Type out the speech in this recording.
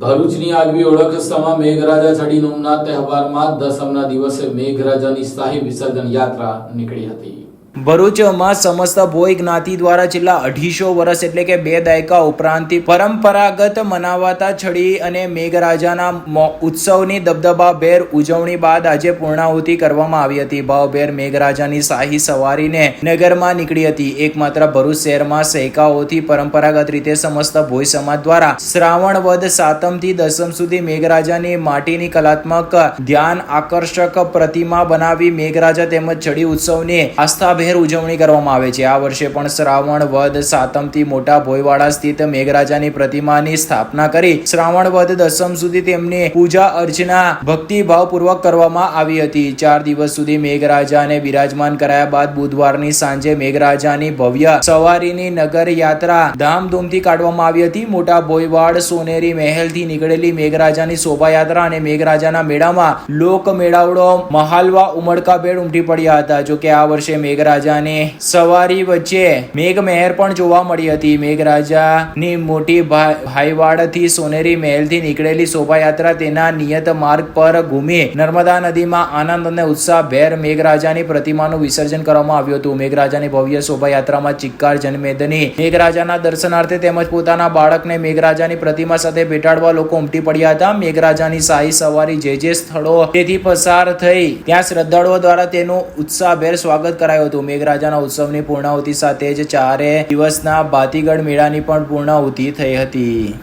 ભરૂચની આગવી ઓળખ સમા મેઘરાજા ચડીનુમના તહેવારમાં દસમના દિવસે મેઘરાજાની શાહી વિસર્જન યાત્રા નીકળી હતી. ભરૂચમાં સમસ્ત ભોઈ જ્ઞાતિ દ્વારા છેલ્લા અઢીસો વર્ષ એટલે કે બે દાયકા ઉપરાંતથી પરંપરાગત મનાવાતા છડી અને મેઘરાજાના ઉત્સવની દબદબાભેર ઉજવણી બાદ આજે પૂર્ણાહુતિ કરવામાં આવી હતી. ભાવભેર મેઘરાજાની શાહી સવારીને નગરમાં નીકળી હતી. એકમાત્ર ભરૂચ શહેરમાં સૈકાઓથી પરંપરાગત રીતે સમસ્ત ભોય સમાજ દ્વારા શ્રાવણ વદ સાતમથી દસમ સુધી મેઘરાજાની માટીની કલાત્મક ધ્યાન આકર્ષક પ્રતિમા બનાવી મેઘરાજા તેમજ છડી ઉત્સવની આસ્થાભેર ઉજવણી કરવામાં આવે છે. આ વર્ષે પણ શ્રાવણ વદ સાતમથી મોટા ભોયવાડા સ્થિત મેઘરાજાની પ્રતિમાની સ્થાપના કરી શ્રાવણ વદ દસમ સુધી તેમની પૂજા અર્ચના ભક્તિભાવપૂર્વક કરવામાં આવી હતી. ચાર દિવસ સુધી મેઘરાજાને બિરાજમાન કરાયા બાદ બુધવારની સાંજે મેઘરાજાની ભવ્ય સવારીની નગર યાત્રા ધામધૂમથી કાઢવામાં આવી હતી. મોટા ભોયવાડ સોનેરી મહેલથી નીકળેલી મેઘરાજાની શોભાયાત્રા અને મેઘરાજાના મેળામાં લોક મેળાવડો મહાલવા ઉમળકાભેર ઉમટી પડ્યા હતા. જોકે આ વર્ષે મેઘરાજાની સવારી વચ્ચે મેઘમહેર પણ જોવા મળી હતી. મેઘરાજાની મોટી ભાઈવાડથી સોનેરી મહેલથી નીકળેલી શોભાયાત્રા તેના નિયત માર્ગ પર ઘૂમી નર્મદા નદીમાં આનંદ અને ઉત્સાહભેર મેઘરાજાની પ્રતિમાનું વિસર્જન કરવામાં આવ્યું હતું. મેઘરાજાની ભવ્ય શોભાયાત્રામાં ચિક્કાર, જનમેદની, મેઘરાજાના દર્શનાર્થે તેમજ પોતાના બાળકને મેઘરાજાની પ્રતિમા સાથે બેટાડવા લોકો ઉમટી પડ્યા હતા. મેઘરાજાની શાહી સવારી જે જે સ્થળો તેથી પસાર થઈ ત્યાં શ્રદ્ધાળુઓ દ્વારા તેનું ઉત્સાહભેર સ્વાગત કરાયું હતું. મેઘરાજાના ઉત્સવની પૂર્ણાહુતિ સાથે જ ચારે દિવસના ભાતીગઢ મેળાની પણ પૂર્ણાહુતિ થઈ હતી.